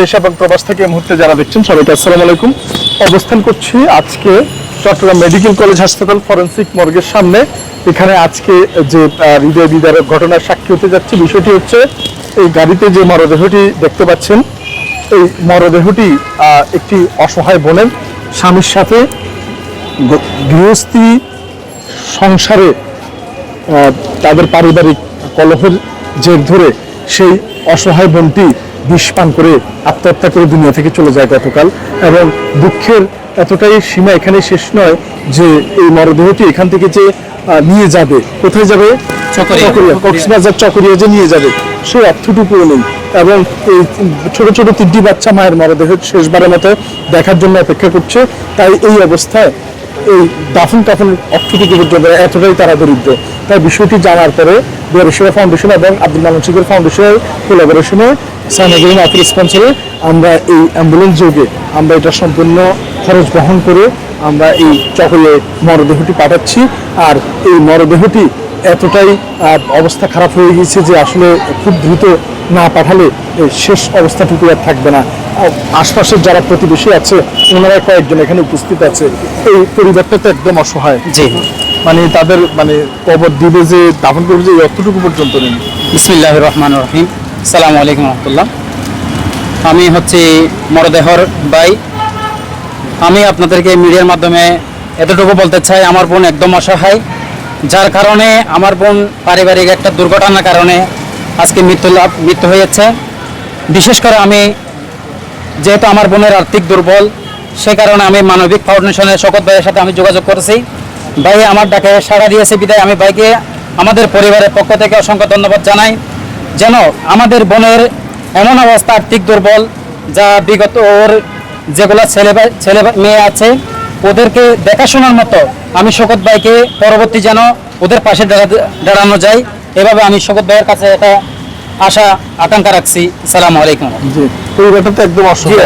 দেশ এবং প্রবাস থেকে মুহূর্তে যারা দেখছেন সবাইকে আসসালামু আলাইকুম। অবস্থান করছি আজকে চট্টগ্রাম মেডিকেল কলেজ হাসপাতাল ফরেন্সিক মর্গের সামনে। এখানে আজকে যে হৃদয় ঘটনার সাক্ষী হতে যাচ্ছে, বিষয়টি হচ্ছে এই গাড়িতে যে মরদেহটি দেখতে পাচ্ছেন, এই মরদেহটি একটি অসহায় বোনের স্বামীর সাথে গৃহস্থী সংসারে তাদের পারিবারিক কলহের জের ধরে সেই অসহায় বোনটি বিষ পান করে আত্মহত্যা করে দুনিয়া থেকে চলে যায় গতকাল। এবং দুঃখের এতটাই সীমা এখানে শেষ নয় যে এই মরদেহটি এখান থেকে যে নিয়ে যাবে। কোথায় যাবে? চকরিয়া। কক্সবাজার চকরিয়া যে নিয়ে যাবে। সে অর্থটুকুও নেই এবং এই ছোট ছোট তিনটি বাচ্চা মায়ের মরদেহ শেষবারের মতো দেখার জন্য অপেক্ষা করছে। তাই এই অবস্থায় এই দাফন কাফন অর্থটুকু পর্যন্ত এতটাই তারা দরিদ্র। তাই বিষয়টি জানার পরে বিহারিসেবা ফাউন্ডেশন এবং আব্দুল মালিক শিখের ফাউন্ডেশনের কোলাবোরেশনে সাইনাগরিন আফির স্পন্সরে আমরা এই অ্যাম্বুলেন্স যোগে আমরা এটা সম্পূর্ণ খরচ বহন করে আমরা এই চকরিয়ে মরদেহটি পাঠাচ্ছি। আর এই মরদেহটি এতটাই অবস্থা খারাপ হয়ে গিয়েছে যে আসলে খুব দ্রুত না পাঠালে শেষ অবস্থাটুকু আর থাকবে না। আশপাশের যারা প্রতিবেশী আছে ওনারা কয়েকজন এখানে উপস্থিত আছে। এই পরিবারটা তো একদম অসহায়। জি। মানে তাদের মানে কবর দিবে যে দাফন করবে যে অর্থটুকু পর্যন্ত নেই। বিসমিল্লাহ রহমান রহিম। সালাম আলাইকুম রহমতুল্লাহ। আমি হচ্ছে মরদেহর ভাই। আমি আপনাদেরকে মিডিয়ার মাধ্যমে এতটুকু বলতে চাই আমার বোন একদম অসহায় যার কারণে আমার বোন পারিবারিক একটা দুর্ঘটনার কারণে আজকে মৃত্যু লাভ মৃত্যু হয়েছে। বিশেষ করে আমি যেহেতু আমার বোনের আর্থিক দুর্বল, সে কারণে আমি মানবিক ফাউন্ডেশনের শকত ভাইয়ের সাথে আমি যোগাযোগ করেছি। ভাই আমার ডাকে সাড়া দিয়েছে বিদায়। আমি ভাইকে, আমাদের পরিবারের পক্ষ থেকে অসংখ্য ধন্যবাদ জানাই। যেন আমাদের বোনের এমন অবস্থা, আর্থিক দুর্বল, যা বিগত ওর যেগুলো ছেলে ছেলে মেয়ে আছে, ওদেরকে দেখাশোনার মতো আমি শকত ভাইকে পরবর্তী যেন ওদের পাশে দাঁড়ানো যায়। এভাবে আমি শকত ভাইয়ের কাছে একটা আশা আকাঙ্ক্ষা রাখছি। সালামু আলাইকুম। পরিবারটা তো একদম অসহায়।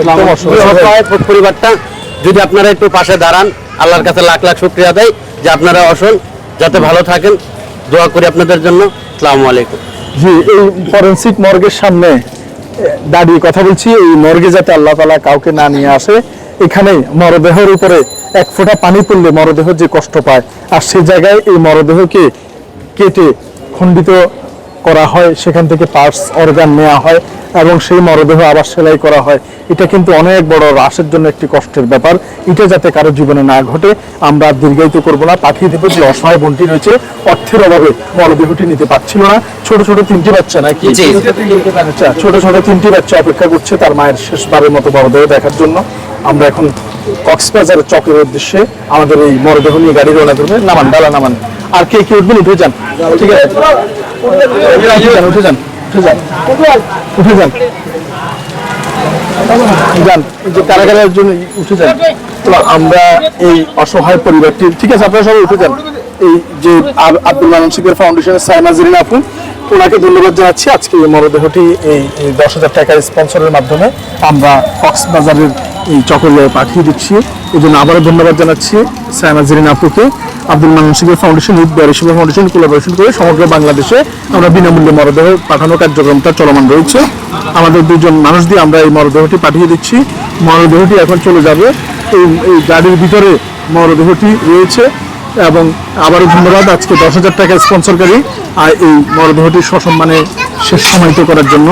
একদম অসহায়। অসহায় পরিবারটা যদি আপনারা একটু পাশে দাঁড়ান আল্লাহর কাছে লাখ লাখ শুক্রিয়া দেয় যে আপনারা অসল যাতে ভালো থাকেন। দোয়া করি আপনাদের জন্য। আসসালামু আলাইকুম। জি এই ফরেন্সিক মর্গের সামনে দাঁড়িয়ে কথা বলছি। এই মর্গে যাতে আল্লাহ তালা কাউকে না নিয়ে আসে এখানে মরদেহের উপরে এক ফোঁটা পানি পড়লে মরদেহ যে কষ্ট পায় আর সে জায়গায় এই মরদেহকে কেটে খণ্ডিত করা হয় সেখান থেকে পার্টস অর্গান নেওয়া হয় এবং সেই মরদেহ আবার সেলাই করা হয়। এটা কিন্তু অনেক বড় রাশের জন্য একটি কষ্টের ব্যাপার। এটা যাতে কারও জীবনে না ঘটে আমরা দীর্ঘায়িত করব না। পাঠিয়ে দেবো যে অসহায় বোনটি রয়েছে অর্থের অভাবে মরদেহটি নিতে পারছিল না। ছোট ছোট তিনটি বাচ্চা নাকি? আচ্ছা ছোট ছোট তিনটি বাচ্চা অপেক্ষা করছে তার মায়ের শেষবারের মতো মরদেহ দেখার জন্য। আমরা এখন কক্সবাজার চকের উদ্দেশ্যে আমাদের এই মরদেহ নিয়ে গাড়ি রওনা করবে। নামান ডালা নামান। আর কে কে উঠবেন উঠে যান। ঠিক আছে? উঠে যান উঠে যান। উঠে যান। তো আমরা এই ওনাকে ধন্যবাদ জানাচ্ছি। আজকে এই দশ হাজার টাকার স্পন্সরের মাধ্যমে আমরা কক্সবাজারের এই চকরিয়ায় পাঠিয়ে দিচ্ছি। এই জন্য আবারও ধন্যবাদ জানাচ্ছি সাইমা আপুকে। আব্দুল মানন শিখের ফাউন্ডেশন উইথ বেরিসিবা ফাউন্ডেশন কোলাবোরেশন করে সমগ্র বাংলাদেশে আমরা বিনামূল্যে মরদেহ পাঠানোর কার্যক্রমটা চলমান রয়েছে। আমাদের দুজন মানুষ দিয়ে আমরা এই মরদেহটি পাঠিয়ে দিচ্ছি। মরদেহটি এখন চলে যাবে। এই এই গাড়ির ভিতরে মরদেহটি রয়েছে এবং আবারও ধন্যবাদ। আজকে দশ হাজার টাকা স্পন্সরকারী আর এই মরদেহটি সসম্মানে শেষ সমাহিত করার জন্য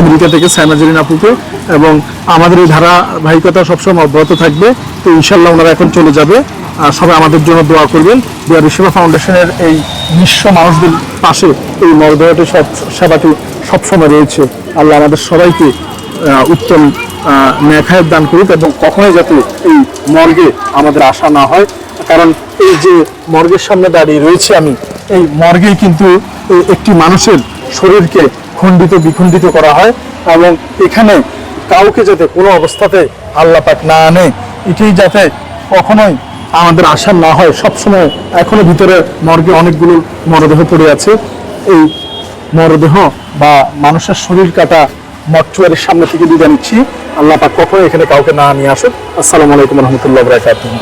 আমেরিকা থেকে সাইমাজরিন আপুকে। এবং আমাদের এই ধারাবাহিকতা সবসময় অব্যাহত থাকবে। তো ইনশাল্লাহ ওনারা এখন চলে যাবে। সবাই আমাদের জন্য দোয়া করবেন। বিহার সেবা ফাউন্ডেশনের এই নিঃস্ব মানুষদের পাশে এই মরদেহটি সব সেবাটি সবসময় রয়েছে। আল্লাহ আমাদের সবাইকে উত্তম ন্যাখায়ের দান করুক এবং কখনোই যাতে এই মর্গে আমাদের আশা না হয়। কারণ এই যে মর্গের সামনে দাঁড়িয়ে রয়েছে আমি, এই মর্গে কিন্তু একটি মানুষের শরীরকে খণ্ডিত, বিখণ্ডিত করা হয় এবং এখানে কাউকে যাতে কোনো অবস্থাতে আল্লাহ পাক না আনে এটাই যাতে কখনোই আমাদের আশা না হয় সবসময় এখনও ভিতরে মর্গে অনেকগুলো মরদেহ পড়ে আছে। এই মরদেহ বা মানুষের শরীর কাটা মর্চুয়ারির সামনে থেকে বিদায় নিচ্ছি। আল্লাহ পাক কখনো এখানে কাউকে না নিয়ে আসুক। আসসালামু আলাইকুম রহমতুল্লাহ বরাকাতুহ।